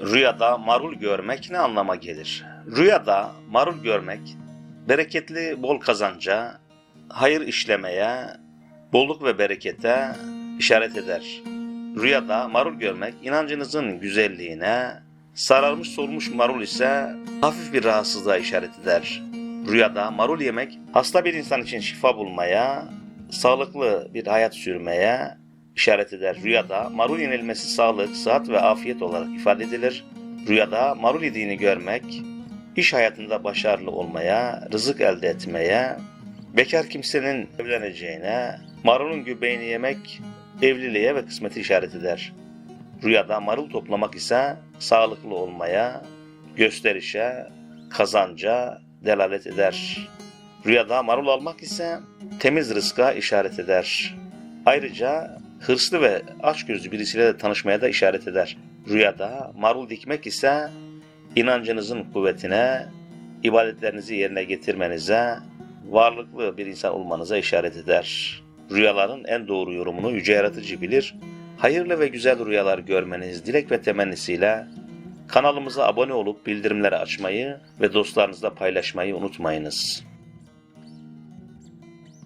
Rüyada marul görmek ne anlama gelir? Rüyada marul görmek bereketli bol kazanca, hayır işlemeye, bolluk ve berekete işaret eder. Rüyada marul görmek inancınızın güzelliğine, sararmış solmuş marul ise hafif bir rahatsızlığa işaret eder. Rüyada marul yemek hasta bir insan için şifa bulmaya, sağlıklı bir hayat sürmeye işaret eder. Rüyada marul yenilmesi sağlık, sıhhat ve afiyet olarak ifade edilir. Rüyada marul yediğini görmek, iş hayatında başarılı olmaya, rızık elde etmeye, bekar kimsenin evleneceğine, marulun göbeğini yemek evliliğe ve kısmeti işaret eder. Rüyada marul toplamak ise sağlıklı olmaya, gösterişe, kazanca delalet eder. Rüyada marul almak ise temiz rızka işaret eder. Ayrıca hırslı ve açgözlü birisiyle de tanışmaya da işaret eder. Rüyada marul dikmek ise inancınızın kuvvetine, ibadetlerinizi yerine getirmenize, varlıklı bir insan olmanıza işaret eder. Rüyaların en doğru yorumunu yüce yaratıcı bilir. Hayırlı ve güzel rüyalar görmeniz dilek ve temennisiyle kanalımıza abone olup bildirimleri açmayı ve dostlarınızla paylaşmayı unutmayınız.